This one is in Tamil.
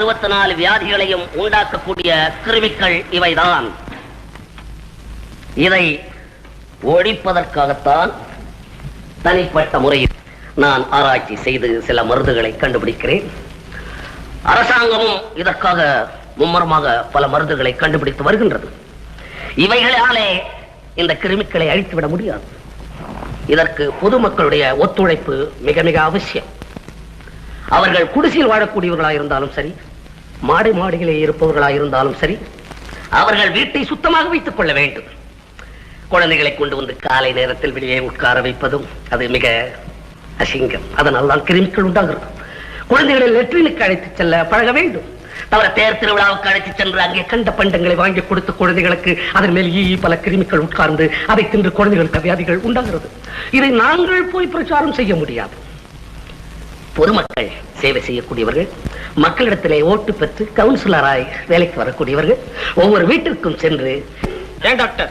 அறுபத்தி நாலு வியாதிகளையும் உண்டாக்கக்கூடிய கிருமிகள் இவைதான். இதை ஒழிப்பதற்காகத்தான் தனிப்பட்ட முறையில் நான் ஆராய்ச்சி செய்து சில மருந்துகளை கண்டுபிடிக்கிறேன். அரசாங்கமும் இதற்காக மும்மரமாக பல மருந்துகளை கண்டுபிடித்து வருகின்றது. இவைகளாலே இந்த கிருமிகளை அழித்துவிட முடியாது. இதற்கு பொதுமக்களுடைய ஒத்துழைப்பு மிக மிக அவசியம். அவர்கள் குடிசையில் வாழக்கூடியவர்களாக இருந்தாலும் சரி மாடு மாடிகளே இருப்பவர்களாக இருந்தாலும் சரி அவர்கள் வீட்டை சுத்தமாக வைத்துக் கொள்ள வேண்டும். குழந்தைகளை கொண்டு வந்து காலை நேரத்தில் வெளியே உட்கார வைப்பதும் அது மிக அசிங்கம். அதனால் தான் கிருமிகள் உண்டாகிறது. குழந்தைகளை லெட்ரினுக்கு அழைத்து செல்ல பழக வேண்டும். தவிர தேர் திருவிழாவுக்கு அழைத்து சென்று அங்கே கண்ட பண்டங்களை வாங்கி கொடுத்து குழந்தைகளுக்கு அதன் மேல் ஈ பல கிருமிகள் உட்கார்ந்து அதை தின்று குழந்தைகளுக்கு வியாதிகள் உண்டாகிறது. இதை நாங்கள் போய் பிரச்சாரம் செய்ய முடியாது. பொதுமக்கள் சேவை செய்யக்கூடியவர்கள் மக்களிடத்திலே ஓட்டு பெற்று கவுன்சிலராய் வேலைக்கு வரக்கூடியவர்கள் ஒவ்வொரு வீட்டிற்கும் சென்று ஏன் டாக்டர்?